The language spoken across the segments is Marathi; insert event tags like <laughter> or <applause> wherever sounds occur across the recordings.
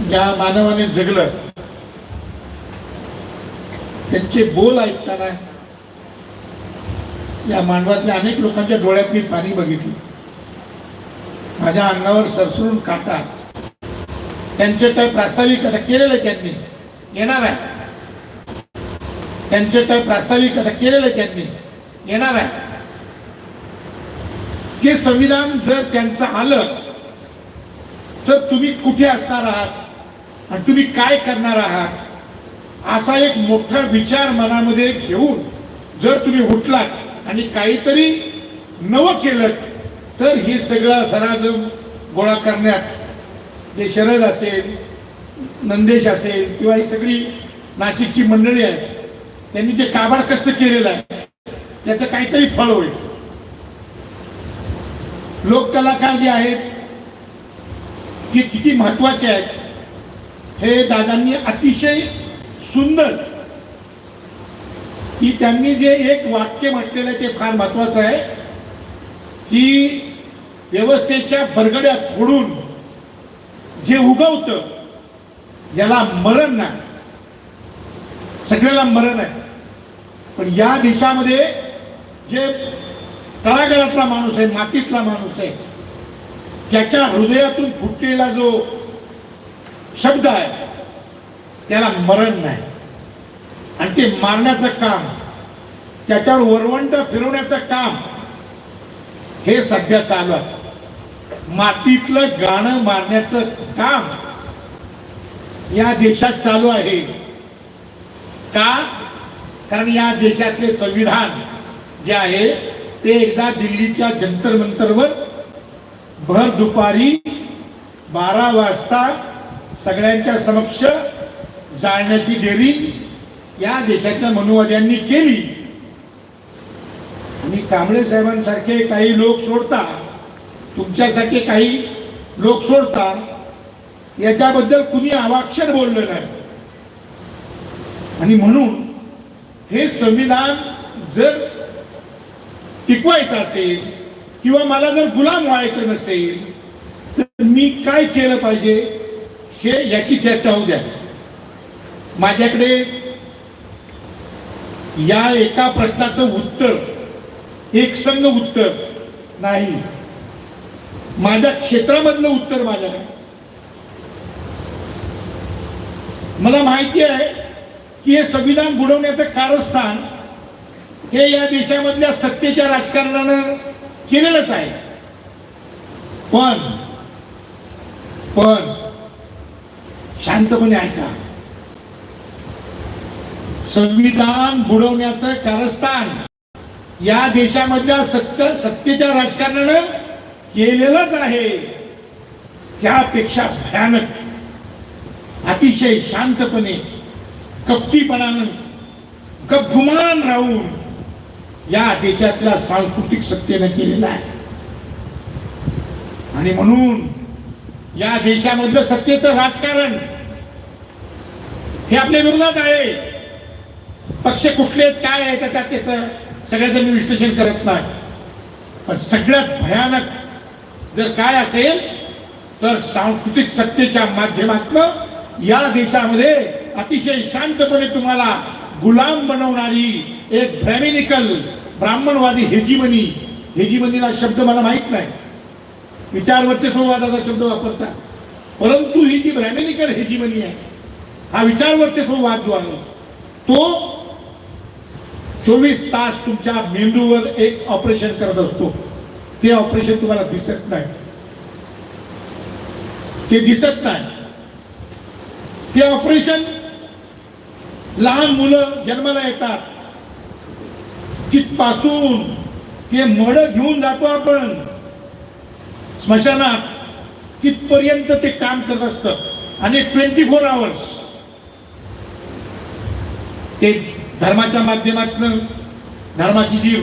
ज्या मानवाने जगलं त्यांचे बोल ऐकताना या मानवातल्या अनेक लोकांच्या डोळ्यात मी पाणी बघितली. माझ्या अंगावर सरसरून काटा. त्यांचे काय प्रास्ताविक केलेलं त्यांनी. येणार आहे. त्यांचे काय प्रास्ताविक केलेलं त्यांनी. येणार आहे. की संविधान जर त्यांचं आलं तर तुम्ही कुठे असणार आहात? आणि तुम्ही काय करणार आहात? असा एक मोठा विचार मनामध्ये घेऊन जर तुम्ही उठलात आणि काहीतरी नवं केलं तर हे सगळं सराजम गोळा करण्यात जे शरद असेल नंदेश असेल किंवा ही सगळी नाशिकची मंडळी आहे त्यांनी जे काबाड कष्ट केलेलं आहे त्याचं काहीतरी फळ होईल. लोककलाकार जे आहेत ते किती महत्त्वाचे आहेत. हे दादांनी अतिशय सुंदर की त्यांनी जे एक वाक्य म्हटलेलं आहे ते फार महत्वाचं आहे की व्यवस्थेच्या बरगड्या फोडून जे उगवतं ज्याला मरण नाही. सगळ्याला मरण आहे. पण या देशामध्ये जे तळागळातला माणूस आहे मातीतला माणूस आहे त्याच्या हृदयातून फुटलेला जो शब्द आहे. त्याला मरण नाही. आणि ते मारण्याचं काम त्याच्यावर वरवंट फिरवण्याचं काम हे सध्या चालू आहे. मातीतलं गाणं मारण्याचं काम या देशात चालू आहे. का? कारण या देशातले संविधान जे आहे ते एकदा दिल्लीच्या जंतर मंतरवर भर दुपारी बारा वाजता सगळ्यांच्या समक्ष जाळण्याची डेरी या देशातल्या मनुवाद्यांनी केली. आणि कांबळे साहेबांसारखे काही लोक सोडता तुमच्यासारखे काही लोक सोडता याच्याबद्दल कुणी अवाक्षर बोललं नाही. आणि म्हणून हे संविधान जर टिकवायचं असेल किंवा मला जर गुलाम व्हायचं नसेल तर मी काय केलं पाहिजे? हे याची चर्चा होऊ द्या. माझ्याकडे या एका प्रश्नाचं उत्तर एक संघ उत्तर नाही. माझ्या क्षेत्रामधलं उत्तर माझ्याकडे. मला माहिती आहे की हे संविधान बुडवण्याचं कारस्थान हे या देशामधल्या सत्तेच्या राजकारणानं केलेलंच आहे. पण पण शांतपणे ऐका. संविधान बुडवण्याचं कारस्थान या देशामधल्या सत्त सत्तेच्या राजकारणानं केलेलंच आहे. त्यापेक्षा भयानक अतिशय शांतपणे कपटीपणानं गपगुमान राहून या देशातल्या सांस्कृतिक सत्तेनं केलेला आहे. आणि म्हणून या देशामधलं सत्तेचं राजकारण हे आपल्या विरोधात आहे. पक्ष कुठले आहेत, काय आहे त्यात त्याचं सगळ्याचं मी विश्लेषण करत नाही. पण सगळ्यात भयानक जर काय असेल तर सांस्कृतिक सत्तेच्या माध्यमातून या देशामध्ये अतिशय शांतपणे तुम्हाला गुलाम बनवणारी एक ब्रॅमिनिकल ब्राह्मणवादी हेजिमनी हेजीमनीला शब्द मला माहीत नाही. विचार वर्चस्ववादाचा शब्द वापरतात. परंतु ही जी ब्रॅमिनिकल हेजिमनी आहे हा विचार वर्चस्ववाद जो आहे तो चोवीस तास तुमच्या मेंदूवर एक ऑपरेशन करत असतो. ते ऑपरेशन तुम्हाला दिसत नाही. ते दिसत नाही. ते ऑपरेशन लहान मुलं जन्माला येतात. तिथपासून ते मड घेऊन जातो आपण. स्मशानात तिथपर्यंत ते काम करत असतं. आणि ट्वेंटी फोर आवर्स ते धर्माच्या माध्यमातून धर्माची जी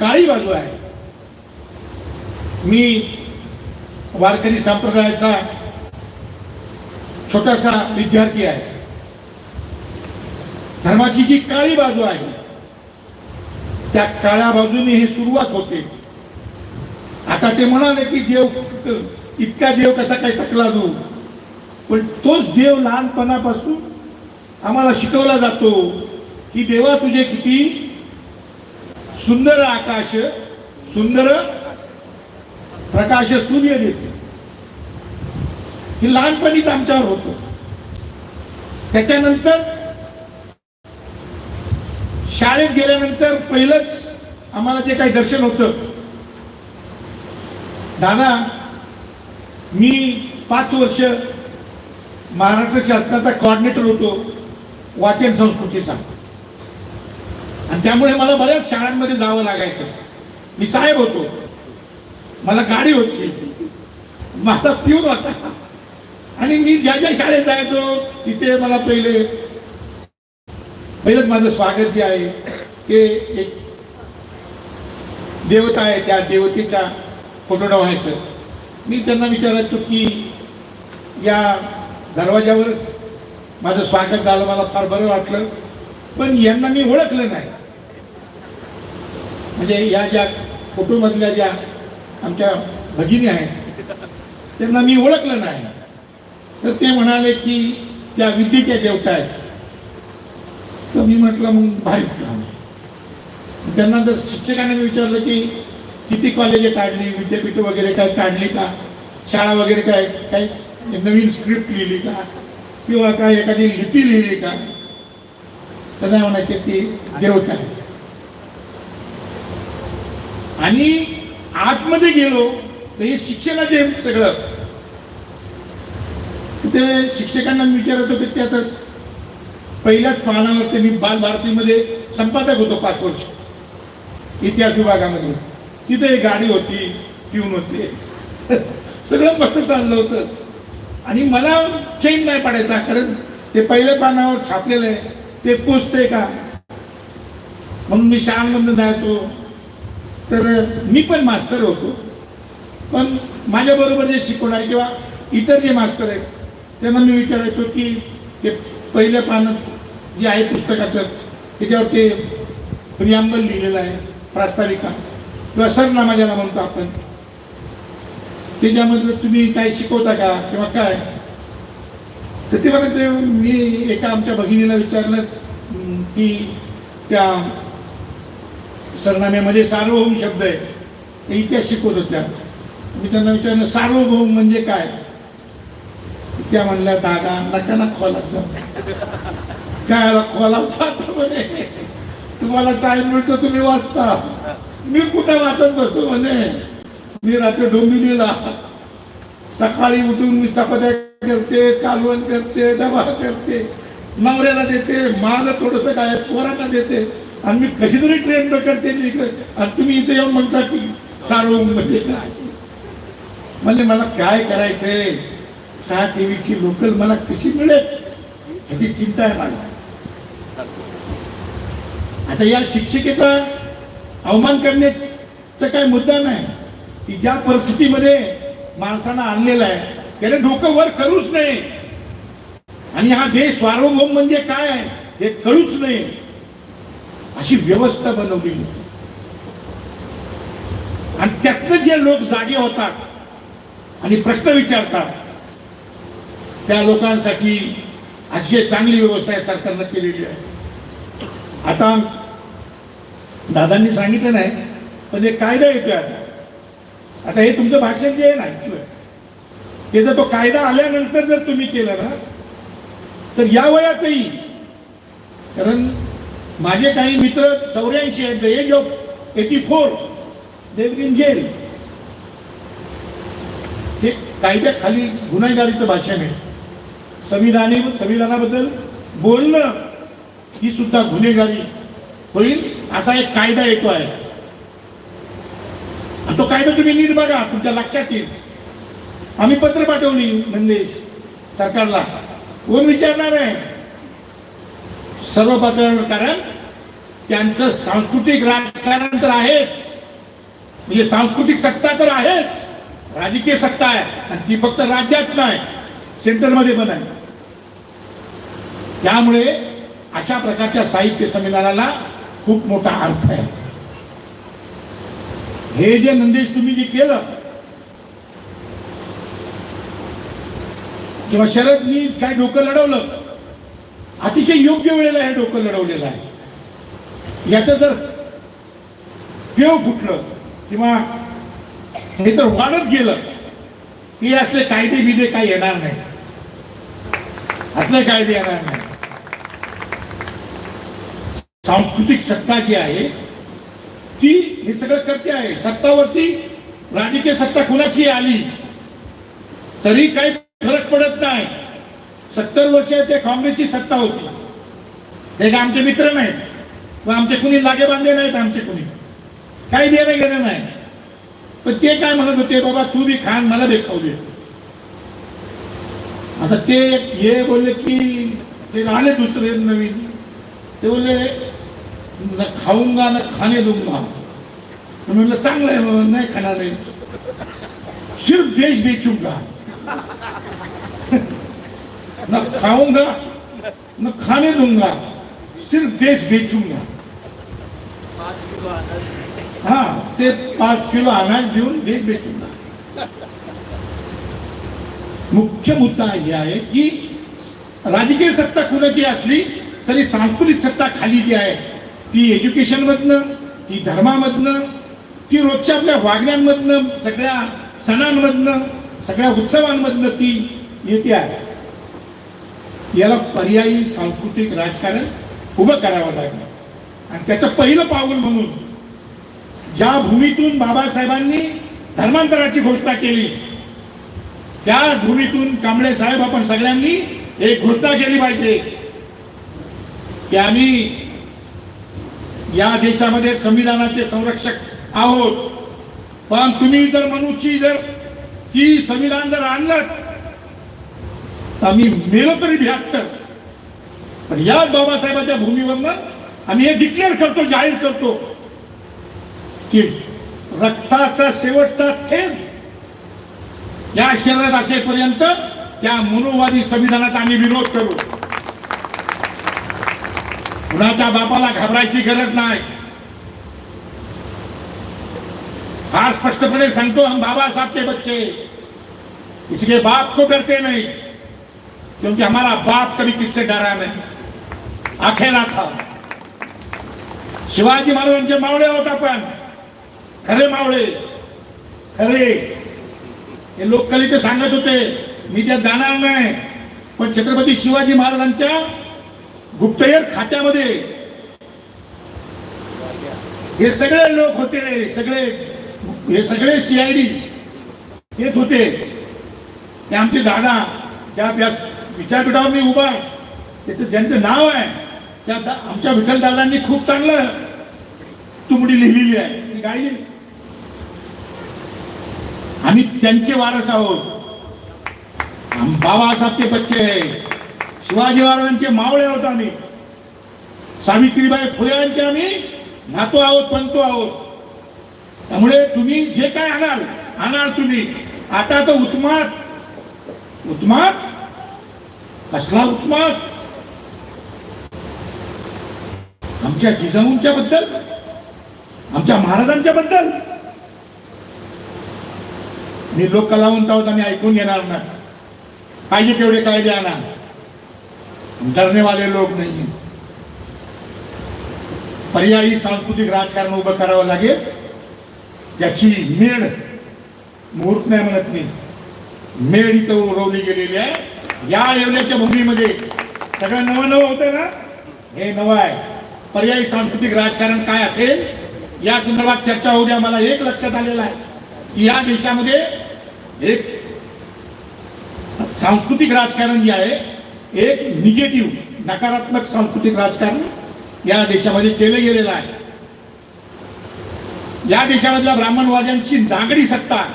काळी बाजू आहे मी वारकरी संप्रदायाचा छोटासा विद्यार्थी आहे. धर्माची जी काळी बाजू आहे त्या काळ्या बाजूने ही सुरुवात होते. आता ते म्हणाले की देव इतका देव कसा काही तकला तू? पण तोच देव लहानपणापासून आम्हाला शिकवला जातो की देवा तुझे किती सुंदर आकाश सुंदर प्रकाश सूर्य देते. हे लहानपणीच आमच्यावर होतं. त्याच्यानंतर शाळेत गेल्यानंतर पहिलंच आम्हाला जे काही दर्शन होतं दादा मी पाच वर्ष महाराष्ट्र शासनाचा कॉर्डिनेटर होतो. वाचन संस्कृतीचा आणि त्यामुळे मला बऱ्याच शाळांमध्ये जावं लागायचं. मी साहेब होतो. मला गाडी होती. माझा प्यूर होता. आणि मी ज्या ज्या शाळेत जायचो तिथे मला पहिले पहिलंच माझं स्वागत जे आहे ते एक देवता आहे त्या देवतेचा फोटो ठेवायचं. मी त्यांना विचारायचो की या दरवाज्यावरच माझं स्वागत झालं मला फार बरं वाटलं. पण यांना मी ओळखलं नाही. म्हणजे या ज्या फोटोमधल्या ज्या आमच्या भगिनी आहेत त्यांना मी ओळखलं नाही. तर ते म्हणाले की त्या विद्येच्या देवता आहेत. तर मी म्हटलं मग भारीच काम त्यांना जर शिक्षकांनी विचारलं की किती कॉलेजे काढली विद्यापीठ वगैरे काय काढली का शाळा वगैरे काय काही नवीन स्क्रिप्ट लिहिली का? किंवा काय एखादी लिपी लिहिली का? तर नाही म्हणायचे ती देवता. आहे आणि आतमध्ये गेलो तर हे शिक्षणाचे सगळं. ते शिक्षकांना मी विचारत होते त्यातच पहिल्याच पानावरती मी बाल भारतीमध्ये संपादक होतो पाच वर्ष. इतिहास विभागामध्ये. तिथे गाडी होती ट्यून होते. <laughs> सगळं मस्त चाललं होतं. आणि मला चेन नाही पडायचा कारण ते पहिल्या पानावर छापलेलं आहे. ते पोचते का? म्हणून मी शाळांमधून जायचो. तर मी पण मास्तर होतो. पण माझ्याबरोबर जे शिकवणारे किंवा इतर जे मास्तर आहेत त्यांना मी विचारायचो की ते पहिलं पानच जे आहे पुस्तकाचं त्याच्यावर ते प्रियांबल लिहिलेलं आहे प्रास्ताविका. किंवा सरनामा ज्याला म्हणतो आपण. त्याच्यामधलं तुम्ही काय शिकवता का? किंवा काय? तर ते मला ते मी एका आमच्या भगिनीला विचारलं की त्या सरनाम्यामध्ये सार्वभौम शब्द आहे. ते इतिहास शिकवत होत्या. मी त्यांना विचारलं सार्वभौम म्हणजे काय? त्या म्हणल्या दादा नका ना काय खोलाचा म्हणे. तुम्हाला टाइम मिळतो तुम्ही वाचता. मी कुठं वाचत बसतो म्हणे. मी रात्री डोंबिवलीला. सकाळी उठून मी चपात्या करते कालवण करते डबा करते नवऱ्याला देते माझं थोडस काय पोरांना देते. आणि मी कशी तरी ट्रेन पकडते मी इकडे. आणि तुम्ही इथे येऊन म्हणता की सार्वभौम म्हणजे काय? म्हणजे मला काय करायचंय? सहा टीव्हीची लोकल मला कशी मिळेल? ह्याची चिंता आहे मला. आता या शिक्षिकेचा अवमान करण्याचा काय मुद्दा नाही. की ज्या परिस्थितीमध्ये माणसानं आणलेला आहे त्याने डोकं वर करूच नाही आणि हा देश सार्वभौम म्हणजे काय हे कळूच नाही अशी व्यवस्था बनवली आणि त्यातनं जे लोक जागे होतात आणि प्रश्न विचारतात त्या लोकांसाठी अतिशय चांगली व्यवस्था या सरकारनं केलेली आहे. आता दादांनी सांगितलं नाही पण एक कायदा येतोय आता. आता हे तुमचं भाषण जे आहे ना ऐकलं ते जर तो कायदा आल्यानंतर जर तुम्ही केला ना तर या वयातही कारण माझे काही मित्र चौऱ्याऐंशी आहेत the age of eighty four they in jail हे कायद्याखाली गुन्हेगारीचं भाषण आहे. संविधानी संविधानाबद्दल बोलणं ही सुद्धा गुन्हेगारी होईल असा एक कायदा येतो आहे. तो कायदा तुम्ही नीट बघा तुमच्या लक्षात येईल. आम्ही पत्र पाठवली म्हणजे सरकारला. कोण विचारणार आहे? सर्व पातळीवर कारण त्यांचं सांस्कृतिक राजकारण तर आहेच. म्हणजे सांस्कृतिक सत्ता तर आहेच. राजकीय सत्ता आहे. आणि ती फक्त राज्यात नाही सेंटरमध्ये पण आहे. त्यामुळे अशा प्रकारच्या साहित्य संमेलनाला खूप मोठा अर्थ आहे. हे जे नंदेश तुम्ही जे केलं किंवा शरदनी काय डोकं लढवलं अतिशय योग्य वेळेला हे डोकं लढवलेलं आहे. याचं जर पेव फुटलं किंवा हे तर वाढत गेलं की असले कायदे बिदे काही येणार नाही. असले कायदे येणार नाही. सांस्कृतिक सत्ता जी आहे ती हे सगळं करते आहे. सत्तावरती राजकीय सत्ता कुणाची आली तरी काही फरक पडत नाही. सत्तर वर्ष ते काँग्रेसची सत्ता होती. ते काय आमचे मित्र नाहीत. व आमचे कुणी लागे बांधे नाहीत आमचे कुणी. काही देणं घेणं नाही. पण ते काय म्हणत होते बाबा तू बी खान मला बी खाऊ दे. आता ते हे बोलले की ते आले दुसरे नवीन. ते बोलले न खाऊंगा न खाने दूंगा मी चांगलं आहे बाबा, नाही खाणार आहे. सिर्फ देश बेचूंगा न खाऊंगा न खाने दूंगा सिर्फ देश बेचूंगा हा ते पाच किलो अनाज देऊन देश बेचूंगा मुख्य मुद्दा हे आहे की राजकीय सत्ता कुणाची असली तरी सांस्कृतिक सत्ता खाली जी आहे ती एज्युकेशनमधनं ती धर्मामधनं ती रोजच्या आपल्या वागण्यांमधनं सगळ्या सणांमधनं सगळ्या उत्सवांमधनं ती येते आहे. याला पर्यायी सांस्कृतिक राजकारण उभं करावं लागलं. आणि त्याचं पहिलं पाऊल म्हणून ज्या भूमीतून बाबासाहेबांनी धर्मांतराची घोषणा केली त्या भूमीतून कांबळे साहेब आपण सगळ्यांनी एक घोषणा केली पाहिजे की आम्ही या देशामध्ये संविधानाचे संरक्षक आहोत. पण तुम्ही जर मनुची जर ती संविधान जर आणलं तर आम्ही मेलो तरी भ्यात्तर पण या बाबासाहेबांच्या भूमीवरनं आम्ही हे डिक्लेअर करतो जाहीर करतो की रक्ताचा शेवटचा थेंब या शरीरात असेपर्यंत त्या मनोवादी संविधानात आम्ही विरोध करू. कुणाच्या बापाला घाबरायची गरज नाही. फार स्पष्टपणे सांगतो हम बाबा साहब के बच्चे. इसके बाप को डरते नहीं क्योंकि हमारा बाप कभी किससे डरा नहीं। अखेला था। शिवाजी महाराजांचे मावळे होता पण खरे मावळे खरे. हे लोक कलिते सांगत होते मी त्यात जाणार नाही. पण छत्रपती शिवाजी महाराजांच्या गुप्तहेर खात्यामध्ये. हे सगळे लोक होते सगळे हे सगळे सीआयडी येत होते. ते आमचे दादा ज्या विचारपीठावर मी उभा आहे, त्याचं ज्यांचं नाव आहे त्या आमच्या विठ्ठल दादांनी खूप चांगलं तुमडी लिहिलेली आहे. ती गायली. आम्ही त्यांचे वारस आहोत. बाबासाहेब ते बच्चे. आहे शिवाजी महाराजांचे मावळे आहोत आम्ही. सावित्रीबाई फुले यांचे आम्ही नातो आहोत पंतो आहोत. त्यामुळे तुम्ही जे काय आणाल आणाल तुम्ही. आता तो उत्मात उत्मात कसला उत्मात आमच्या जिजाऊंच्या बद्दल? आमच्या महाराजांच्या बद्दल? मी लोक कलावंत आहोत आम्ही ऐकून घेणार नाही. पाहिजे तेवढे कायदे आणा. डरने वाले लोक नाही पर्यायी सांस्कृतिक राजकारण उभं करावं लागेल त्याची मेड मुहूर्त नाही म्हणत नाही मेड इथं उरवली गेलेली आहे. या योजनेच्या भूमीमध्ये सगळं नवं नवं होतं ना? हे नवं आहे. पर्यायी सांस्कृतिक राजकारण काय असेल या संदर्भात चर्चा होऊ द्या. मला एक लक्षात आलेलं आहे की या देशामध्ये एक सांस्कृतिक राजकारण जे आहे एक निगेटिव्ह नकारात्मक सांस्कृतिक राजकारण या देशामध्ये केलं गेलेलं आहे. या देशामधल्या ब्राह्मणवाद्यांची नागरी सत्ता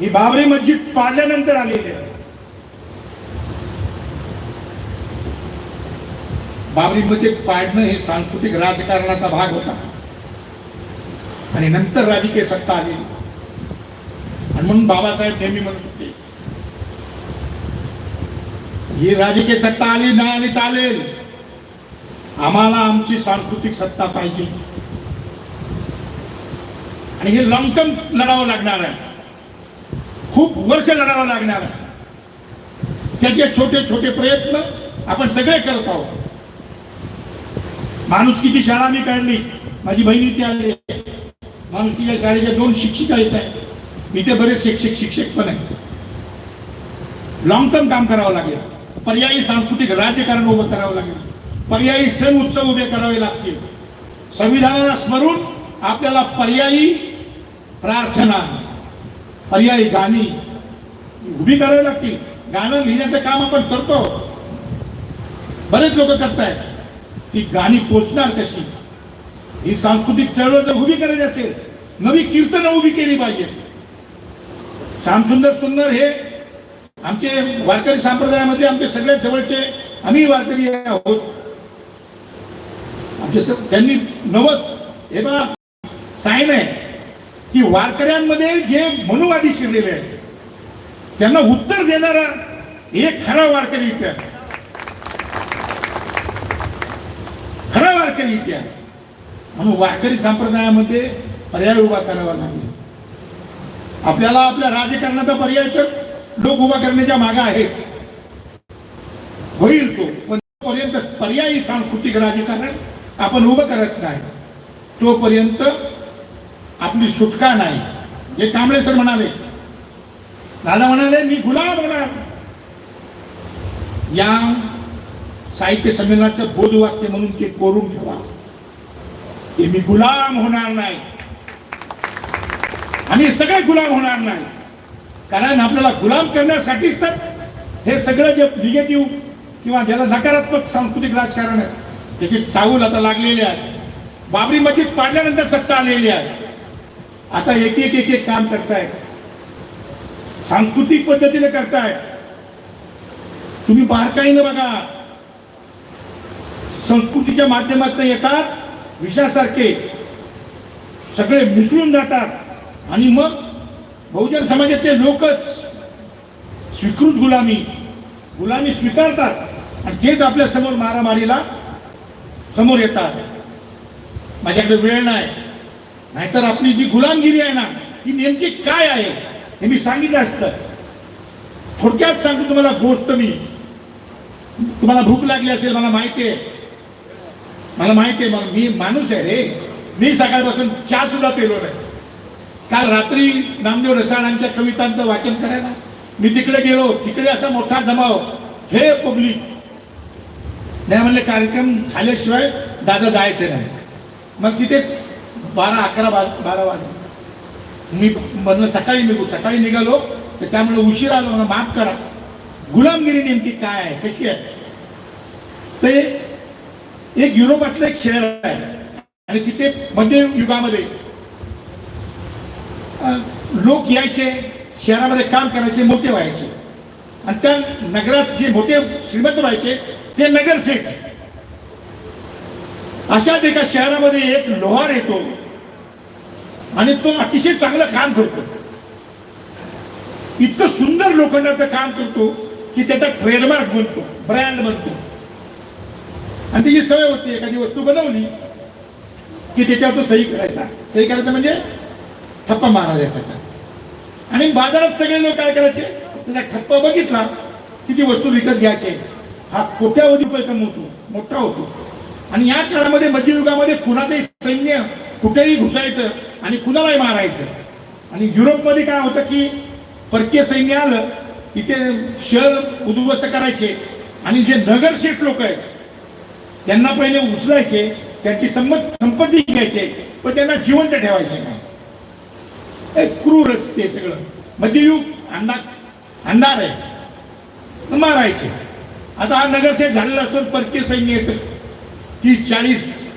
ही बाबरी मस्जिद पाडल्यानंतर आलेली आहे. बाबरी मस्जिद पाडणं हे सांस्कृतिक राजकारणाचा भाग होता. आणि नंतर राजकीय सत्ता आली. आणि म्हणून बाबासाहेब नेहमी म्हणत होते ही राजकीय सत्ता आली नाही आणि चालेल. आम्हाला आमची सांस्कृतिक सत्ता पाहिजे. आणि हे लॉंग टर्म लढावं लागणार आहे. खूप वर्ष लढावं लागणार आहे. त्याचे छोटे छोटे प्रयत्न आपण सगळे करत आहोत. माणुसकीची शाळा मी काढली. माझी बहिणी ती आली माणुसकीच्या शाळेच्या दोन शिक्षिका येत आहेत. इथे बरेच शिक्षक शिक्षक पण आहेत. लॉंग टर्म काम करावं लागेल. पर्यायी सांस्कृतिक राजकारण उभं करावं लागेल. पर्यायी सण उत्सव उभे करावे लागतील. संविधानाला स्मरून आपल्याला पर्यायी प्रार्थना पर्यायी गाणी उभी करावी लागतील. गाणं लिहिण्याचं काम आपण करतो. बरेच लोक करतायत. ती गाणी पोचणार कशी? ही सांस्कृतिक चळवळ जर उभी करायची असेल नवी कीर्तन उभी केली पाहिजे श्यामसुंदर सुंदर हे आमचे वारकरी संप्रदायामध्ये आमचे सगळ्यात जवळचे आम्ही वारकरी आहोत. आमचे त्यांनी नवस हे बघा साईन आहे की वारकऱ्यांमध्ये जे मनुवादी शिरलेले आहेत त्यांना उत्तर देणारा एक खरा वारकरी इथे आहे. खरा वारकरी इथे आहे. म्हणून वारकरी संप्रदायामध्ये पर्याय उभा करावा लागेल. आपल्याला आपल्या राजकारणाचा पर्याय तर लोक उभा करण्याच्या मागा आहेत होईल तो पण तोपर्यंत पर्यायी सांस्कृतिक राजकारण आपण उभं करत नाही. तोपर्यंत आपली सुटका नाही. हे कांबळे सर म्हणाले. दादा म्हणाले मी गुलाम होणार. या साहित्य संमेलनाचं बोधवाक्य म्हणून ते कोरून ठेवा. की मी गुलाम होणार नाही. आम्ही सगळे गुलाम होणार नाही. कारण आपल्याला गुलाम करण्यासाठीच तर हे सगळं जे निगेटिव्ह किंवा ज्याला नकारात्मक सांस्कृतिक राजकारण आहे त्याची चाहूल आता लागलेली आहे. बाबरी मस्जिद पाडल्यानंतर सत्ता आलेली आहे. आता एक एक एक एक काम करताय. सांस्कृतिक पद्धतीने करताय. तुम्ही बारकाईनं बघा. संस्कृतीच्या माध्यमातून येतात विषयासारखे. सगळे मिसळून जातात. आणि मग बहुजन समाजातले लोकच स्वीकृत गुलामी गुलामी स्वीकारतात आणि तेच आपल्यासमोर मारामारीला समोर येतात. माझ्याकडे वेळ नाही. नाहीतर आपली जी गुलामगिरी आहे ना ती नेमकी काय आहे हे मी सांगितलं असतं. थोडक्यात सांगतो तुम्हाला गोष्ट मी. तुम्हाला भूक लागली असेल मला माहिती आहे. मला माहिती आहे मी माणूस आहे रे. मी सकाळपासून चहा सुद्धा पेलो नाही. काल रात्री नामदेव रसाळांच्या कवितांचं वाचन करायला. मी तिकडे गेलो तिकडे असा मोठा जमाव. हे पब्लिक. नाही म्हणले कार्यक्रम झाल्याशिवाय दादा जायचे नाही. मग तिथेच बारा अकरा बा बारा वाजले. मी म्हणलं सकाळी निघू सकाळी निघालो तर त्यामुळे उशीर आलो म्हणून माफ करा. गुलामगिरी नेमकी काय आहे? कशी आहे? ते एक युरोपातलं एक शहर आहे. आणि तिथे मध्य युगामध्ये लोक यायचे शहरामध्ये काम करायचे मोठे व्हायचे. आणि त्या नगरात जे मोठे श्रीमंत व्हायचे ते नगरसेठ अशाच एका शहरामध्ये एक लोहार येतो आणि तो अतिशय चांगलं काम करतो. इतकं सुंदर लोखंडाचं काम करतो की त्याचा ट्रेडमार्क बनतो ब्रँड बनतो. आणि त्याची सवय होती एखादी वस्तू बनवली की त्याच्यावर तो सही करायचा. सही करायचा म्हणजे ठप्पा मारायचा त्याचा आणि बाजारात सगळे लोक काय करायचे? त्याचा ठप्पा बघितला की ती वस्तू विकत घ्यायचे. हा कोट्यावधी रुपये कमवतो मोठा होतो. आणि या काळामध्ये मध्ययुगामध्ये कुणाचंही सैन्य कुठेही घुसायचं आणि कुणालाही मारायचं. आणि युरोपमध्ये काय होतं की परकीय सैन्य आलं इथे शहर उद्ध्वस्त करायचे. आणि जे नगरशेठ लोक आहेत त्यांना पहिले उचलायचे त्यांची संमत संपत्ती घ्यायचे पण त्यांना जिवंत ठेवायचे नाही. क्रूरच ते सगळं. मध्ययुग अंडा अंधार आहे. मारायचे. आता हा नगरसेठ झालेला असतो परकीय सैन्य येतं. तीस चाळीस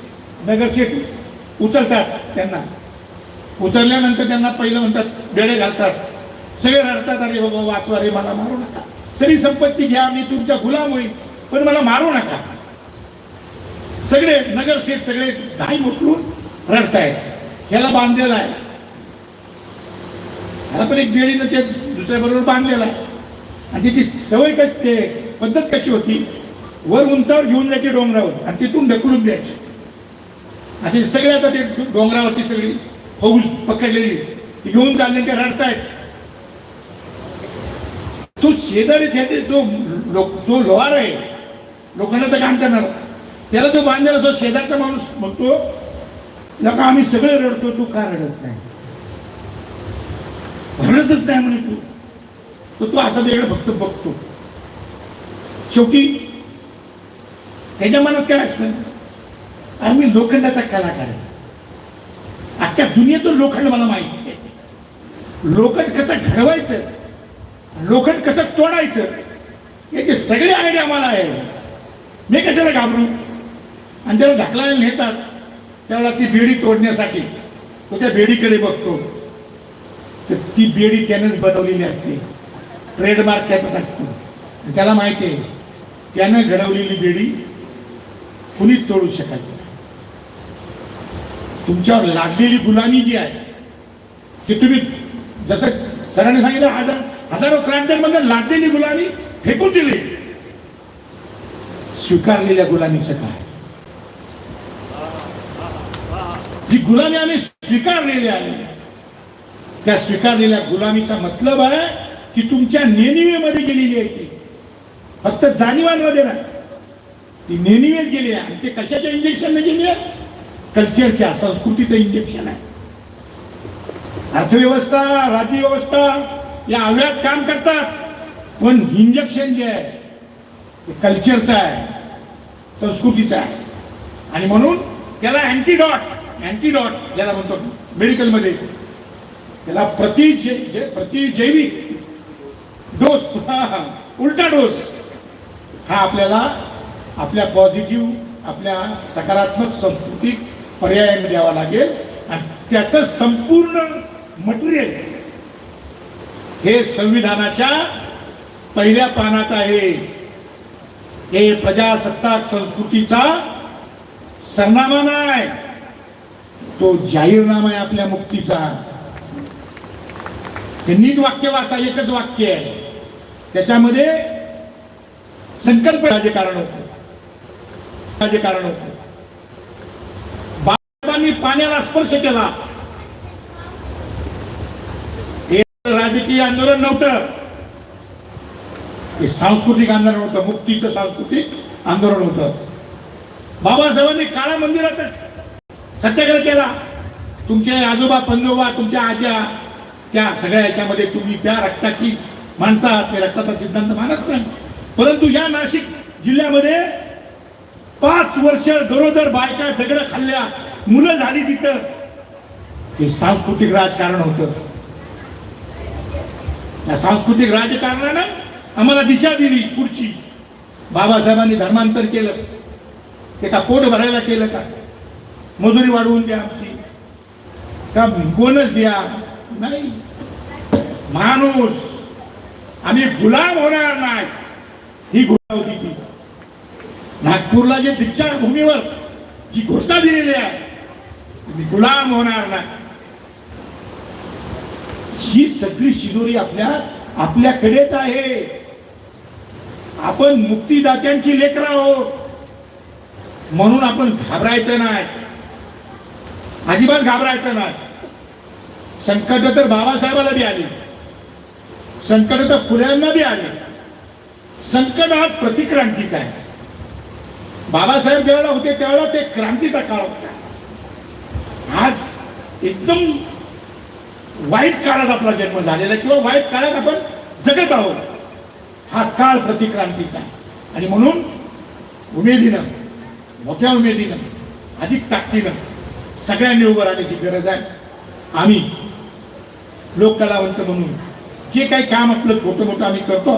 नगरसेठ उचलतात त्यांना. उचलल्यानंतर त्यांना पहिलं म्हणतात बेडे घालतात. सगळे रडतात अरे बाबा वाचवा रे मला मारू नका. सगळी संपत्ती घ्या मी तुमच्या गुलाम होईल पण मला मारू नका. सगळे नगरसेठ सगळे घाई उठलून रडतायत. ह्याला बांधलेला आहे. मला पण एक बेळीनं ते दुसऱ्या बरोबर बांधलेला आहे. आणि त्याची सवय कशी ते पद्धत कशी होती? वर उंचावर घेऊन जायचे डोंगरावर आणि तिथून ढकलून द्यायचे. आणि ते सगळे आता ते डोंगरावरती सगळी फौज पकडलेली ती घेऊन चालले ते रडतायत. तो शेजारी त्याचे जो लो- जो लोहार आहे लोखंडाचं काम करणार त्याला जो बांधलेला जो शेजारचा माणूस म्हणतो नका आम्ही सगळे रडतो तू का रडत नाही? म्हणतच नाही म्हणे तू. तर तू असा तिकडे फक्त बघतो. शेवटी त्याच्या मनात काय असतं? आम्ही लोखंडाचा कलाकार आहे. आजच्या दुनियेतून लोखंड मला माहिती आहे. लोखंड कसं घडवायचं? लोखंड कसं तोडायचं? याचे सगळे आयडिया मला आहे. मी कशाला घाबरू? आणि त्याला ढकलायला नेतात त्यावेळेला ती बेडी तोडण्यासाठी. तो त्या बेडीकडे बघतो. तर ती बेडी त्यानंच बनवलेली असते. ट्रेडमार्क त्यातच असतो. त्याला माहिती आहे त्यानं घडवलेली बेडी कुणीच तोडू शकत नाही. तुमच्यावर लादलेली गुलामी जी आहे की तुम्ही जसं सरांनी सांगितलं हजार हजारो क्रांत्यांमध्ये लादलेली गुलामी फेकून दिली. स्वीकारलेल्या गुलामीचं काय? जी गुलामी आम्ही स्वीकारलेली आहे त्या स्वीकारलेल्या गुलामीचा मतलब आहे की तुमच्या नेनिवेमध्ये गेलेली आहे ती. फक्त जाणीवांमध्ये नाही. ती नेनिवेत गेली आहे. आणि ते कशाच्या इंजेक्शनने गेली आहे? कल्चरच्या संस्कृतीचं इंजेक्शन आहे. अर्थव्यवस्था राज्यव्यवस्था या अव्यात काम करतात. पण इंजेक्शन जे आहे ते कल्चरचं आहे संस्कृतीचं आहे. आणि म्हणून त्याला अँटीडॉट अँटीडॉट ज्याला म्हणतो मेडिकलमध्ये त्याला प्रति प्रतिजैविक डोस हा, उलटा डोस. हा आपल्याला आपल्या पॉझिटिव्ह आपल्या सकारात्मक सांस्कृतिक पर्यायाने द्यावा लागेल. आणि त्याचं संपूर्ण मटेरियल हे संविधानाच्या पहिल्या पानात आहे. हे प्रजासत्ताक संस्कृतीचा सरनामा नाही. तो जाहीरनामा आहे आपल्या मुक्तीचा. हे नीट वाक्य वाचा एकच वाक्य आहे. त्याच्यामध्ये संकल्प राजकारण होतं. राजकारण होत. बाबांनी पाण्याला स्पर्श केला. हे राजकीय आंदोलन नव्हतं. हे सांस्कृतिक आंदोलन होतं मुक्तीचं सांस्कृतिक आंदोलन होतं. बाबासाहेबांनी काळा मंदिरात सत्याग्रह केला. तुमचे आजोबा पंजोबा तुमच्या आज्या त्या सगळ्या याच्यामध्ये तुम्ही त्या रक्ताची माणसं आहात मी रक्ताचा सिद्धांत मानत नाही. परंतु या नाशिक जिल्ह्यामध्ये पाच वर्ष गरोदर बायका दगड खाल्ल्या मुलं झाली तिथं. हे सांस्कृतिक राजकारण होतं. या सांस्कृतिक राजकारणानं आम्हाला दिशा दिली पुढची. बाबासाहेबांनी धर्मांतर केलं. ते का पोट भरायला केलं का? मजुरी वाढवून द्या आमची. का बोनस द्या? नाही. माणूस. आम्ही गुलाम होणार नाही. ही घोषणा होती ती. नागपूरला जे दीक्षा भूमीवर जी घोषणा दिलेली आहे मी गुलाम होणार नाही. ही सगळी शिदोरी आपल्या आपल्याकडेच आहे. आपण मुक्तीदात्यांची लेकरं आहोत. म्हणून आपण घाबरायचं नाही. अजिबात घाबरायचं नाही. संकट तर बाबासाहेबाला बी आले. संकट तर फुल्यांना बी आले. संकट हा प्रतिक्रांतीचा आहे. बाबासाहेब ज्यावेळेला होते त्यावेळेला ते क्रांतीचा काळ होता. आज एकदम वाईट काळात आपला जन्म झालेला आहे. किंवा वाईट काळात आपण जगत आहोत. हा काळ प्रतिक्रांतीचा आहे. आणि म्हणून उमेदीनं मोठ्या उमेदीनं अधिक ताकदीनं सगळ्यांनी उभं राहण्याची गरज आहे. आम्ही लोककलावंत म्हणून. जे काही काम आपलं छोटं मोठं आम्ही करतो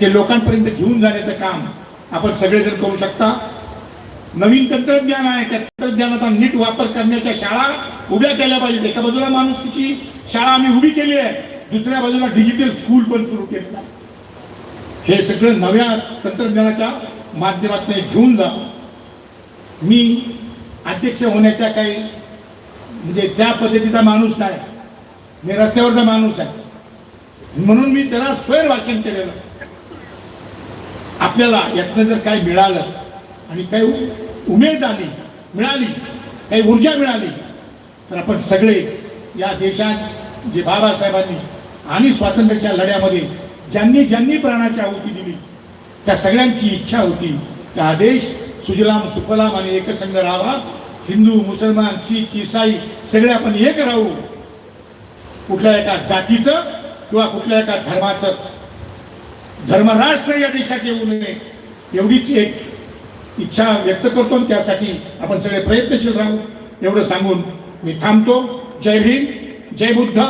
ते लोकांपर्यंत घेऊन जाण्याचं काम आपण सगळेजण करू शकता. नवीन तंत्रज्ञान आहे त्या तंत्रज्ञानाचा नीट वापर करण्याच्या शाळा उभ्या केल्या पाहिजेत. एका बाजूला माणुसकीची शाळा आम्ही उभी केली आहे दुसऱ्या बाजूला डिजिटल स्कूल पण सुरू केलेलं आहे. हे सगळं नव्या तंत्रज्ञानाच्या माध्यमातून घेऊन जा. मी अध्यक्ष होण्याच्या काही म्हणजे त्या पद्धतीचा माणूस नाही मी रस्त्यावरचा माणूस आहे. म्हणून मी त्याला स्वयं भाषण केलेलं. आपल्याला यातनं जर काही मिळालं आणि काही उमेद आली मिळाली काही ऊर्जा मिळाली तर आपण सगळे या देशात जे बाबासाहेबांनी आणि स्वातंत्र्याच्या लढ्यामध्ये ज्यांनी ज्यांनी प्राणाची आहुती दिली त्या सगळ्यांची इच्छा होती त्या आदेश सुजलाम सुफलाम आणि एकसंघ राहावा हिंदू मुसलमान शीख इसाई सगळे आपण एक राहू. कुठल्या एका जातीचं किंवा कुठल्या एका धर्माचं. धर्मराष्ट्र या देशात येऊ नये एवढीच एक इच्छा व्यक्त करतो आणि त्यासाठी आपण सगळे प्रयत्नशील राहू. एवढं सांगून मी थांबतो. जय भीम जय बुद्ध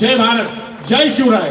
जय भारत जय शिवराय.